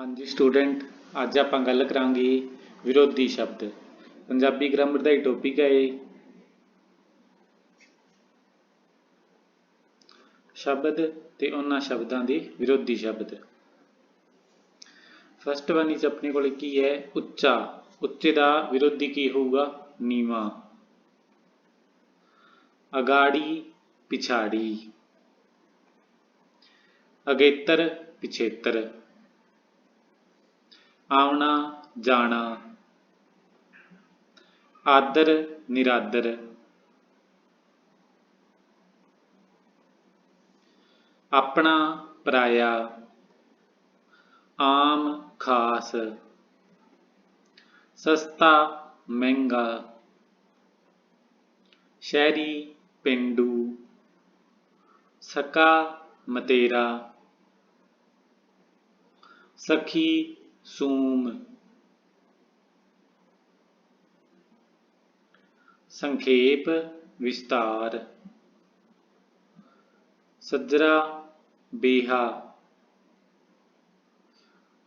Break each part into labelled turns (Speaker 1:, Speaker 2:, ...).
Speaker 1: ਹਾਂਜੀ ਸਟੂਡੈਂਟ ਅੱਜ ਆਪਾਂ ਗੱਲ ਕਰਾਂਗੇ ਵਿਰੋਧੀ ਸ਼ਬਦ। ਪੰਜਾਬੀ ਗ੍ਰਾਮਰ ਦਾ ਹੀ ਟੌਪਿਕ ਹੈ ਇਹ। ਸ਼ਬਦ ਤੇ ਉਹਨਾਂ ਸ਼ਬਦਾਂ ਦੇ ਵਿਰੋਧੀ ਸ਼ਬਦ। ਫਸਟ ਵਨ ਇਸ ਆਪਣੇ ਕੋਲ ਕੀ ਹੈ? ਉੱਚਾ। ਉੱਚੇ ਦਾ ਵਿਰੋਧੀ ਕੀ ਹੋਊਗਾ? ਨੀਵਾ। ਅਗਾੜੀ, ਪਿਛਾੜੀ। ਅਗੇਤਰ, ਪਿਛੇਤਰ। ਆਉਣਾ ਜਾਣਾ। ਆਦਰ ਨਿਰਾਦਰ। ਆਪਣਾ ਪਰਾਇਆ। ਆਮ ਖਾਸ। ਸਸਤਾ, ਮਹਿੰਗਾ। ਸ਼ਹਿਰੀ ਪਿੰਡੂ। ਸਕਾ ਮਤੇਰਾ। ਸਖੀ सोम। संखेप विस्तार। सजरा बेहा।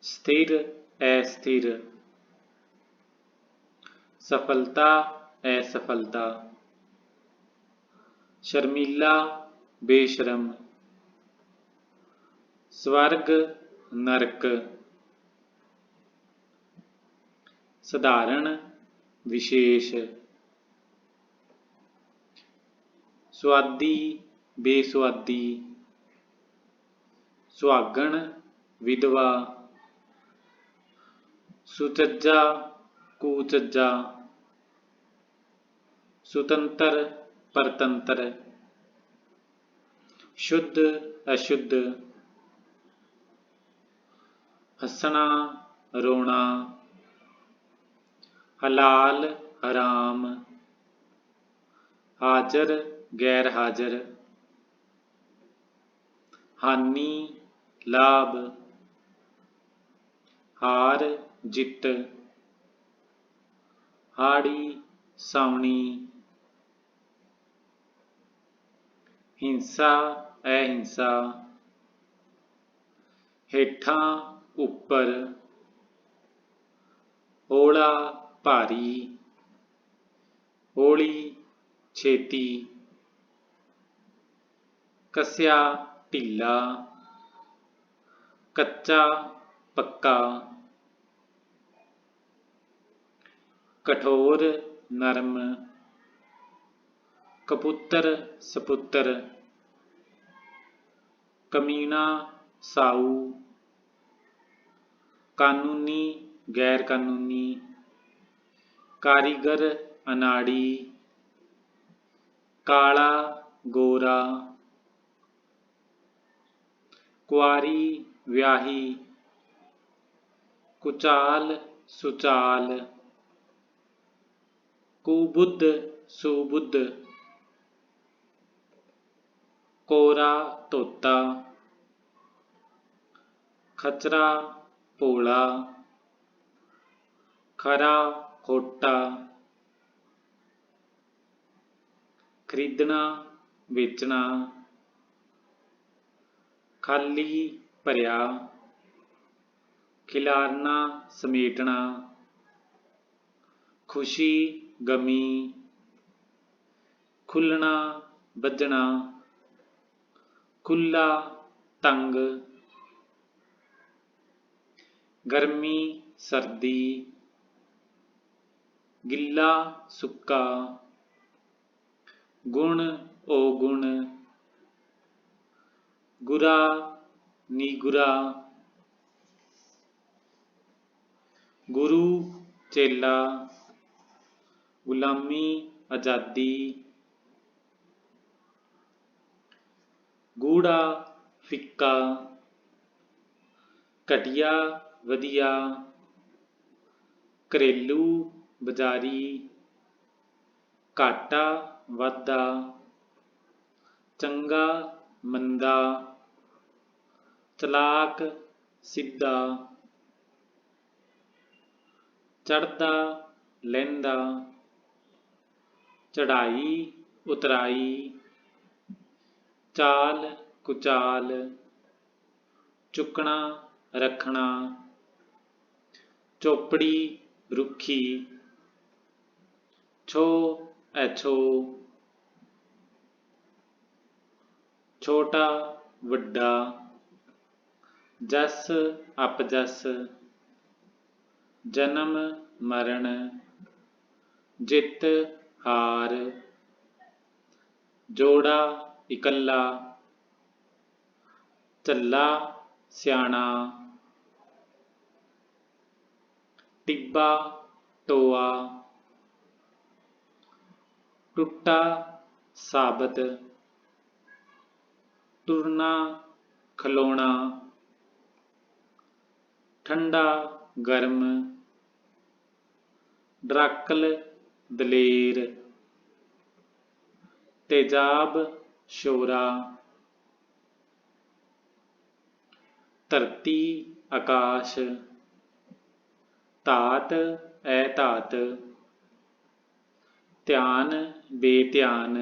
Speaker 1: स्थिर अस्थिर। सफलता असफलता। शर्मिला बेशरम। स्वर्ग नरक। साधारण विशेष। स्वादी बेस्वादी। सुहागण विधवा। सुचजा कुचजा सुतंत्र परतंत्र। शुद्ध अशुद्ध। हसना रोना। ਹਲਾਲ ਹਰਾਮ। ਹਾਜ਼ਰ ਗੈਰ ਹਾਜ਼ਰ ਹਾਨੀ, ਲਾਭ। ਹਾਰ, ਜਿੱਤ। ਹਾੜੀ, ਸਾਉਣੀ। ਹਿੰਸਾ, ਅਹਿੰਸਾ। ਹੇਠਾਂ, ਉੱਪਰ। ਹੌਲਾ ਭਾਰੀ ਹੌਲੀ ਛੇਤੀ ਕਸਿਆ ਢਿੱਲਾ ਕੱਚਾ ਪੱਕਾ ਕਠੋਰ ਨਰਮ ਕਪੁੱਤਰ ਸਪੁੱਤਰ ਕਮੀਨਾ ਸਾਊ ਕਾਨੂੰਨੀ ਗੈਰ ਕਾਨੂੰਨੀ कारीगर, अनाड़ी, काला, गोरा, कुआरी, व्याही, कुचाल, सुचाल, कुबुद्ध, सुबुद्ध, कोरा, तोता, खचरा पोला खरा ਹੋਟਾ ਖਰੀਦਣਾ, ਵੇਚਣਾ, ਖਾਲੀ ਭਰਿਆ, ਖਿਲਾਰਨਾ, ਸਮੇਟਣਾ, ਖੁਸ਼ੀ, ਗਮੀ, ਖੁੱਲਣਾ ਵੱਜਣਾ ਖੁੱਲਾ ਤੰਗ, ਗਰਮੀ, ਸਰਦੀ ਗਿੱਲਾ ਸੁੱਕਾ ਗੁਣ ਓ ਗੁਣ, ਗੁਰਾ ਨੀਗੁਰਾ ਗੁਰੂ ਚੇਲਾ, ਗੁਲਾਮੀ ਆਜ਼ਾਦੀ, ਗੂੜਾ ਫਿੱਕਾ, ਘਟੀਆ ਵਧੀਆ, ਘਰੇਲੂ ਬਜ਼ਾਰੀ ਘਾਟਾ ਵਾਧਾ ਚੰਗਾ ਮੰਦਾ ਚਲਾਕ ਸਿੱਧਾ ਚੜਦਾ ਲਹਿੰਦਾ ਚੜਾਈ ਉਤਰਾਈ ਚਾਲ ਕੁਚਾਲ ਚੁੱਕਣਾ ਰੱਖਣਾ ਚੋਪੜੀ ਰੁੱਖੀ ਛੋ ਐਛੋ ਛੋਟਾ, ਵੱਡਾ, ਜਸ ਅਪਜਸ ਜਨਮ, ਮਰਨ, ਜਿੱਤ, ਹਾਰ। ਜੋੜਾ, ਇਕੱਲਾ। ਝੱਲਾ, ਸਿਆਣਾ। ਟਿੱਬਾ, ਟੋਆ। ਟੁੱਟਾ ਸਾਬਤ ਟੁਰਨਾ ਖਲੋਣਾ, ਠੰਡਾ ਗਰਮ, ਡਰਾਕਲ ਦਲੇਰ, ਤੇਜ਼ਾਬ ਸ਼ੋਰਾ, ਧਰਤੀ ਆਕਾਸ਼, ਧਾਤ ਐ ਧਾਤ। ਧਿਆਨ ਬੇਧਿਆਨ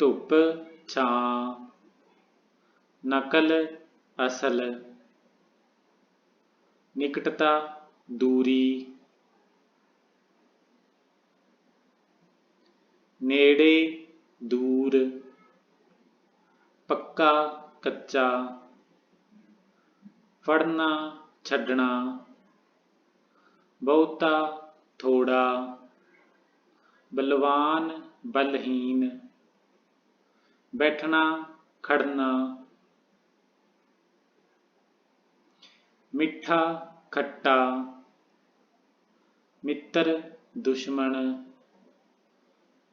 Speaker 1: ਧੁੱਪ ਛਾਂ ਨਕਲ ਅਸਲ ਨਿਕਟਤਾ ਦੂਰੀ ਨੇੜੇ ਦੂਰ ਪੱਕਾ ਕੱਚਾ ਫੜਨਾ ਛੱਡਣਾ ਬਹੁਤਾ ਥੋੜਾ ਬਲਵਾਨ ਬਲਹੀਨ। ਬੈਠਣਾ ਖੜਨਾ। ਮਿੱਠਾ ਖੱਟਾ। ਮਿੱਤਰ ਦੁਸ਼ਮਣ।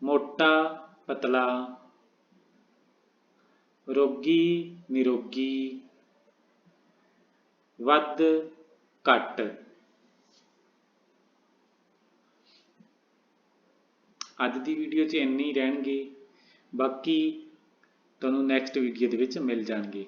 Speaker 1: ਮੋਟਾ ਪਤਲਾ। ਰੋਗੀ ਨਿਰੋਗੀ। ਵੱਧ ਘੱਟ। ਅੱਜ ਦੀ ਵੀਡੀਓ 'ਚ ਇੰਨੇ ਹੀ ਰਹਿਣਗੇ। ਬਾਕੀ ਤੁਹਾਨੂੰ ਨੈਕਸਟ ਵੀਡੀਓ ਦੇ ਵਿੱਚ ਮਿਲ ਜਾਣਗੇ।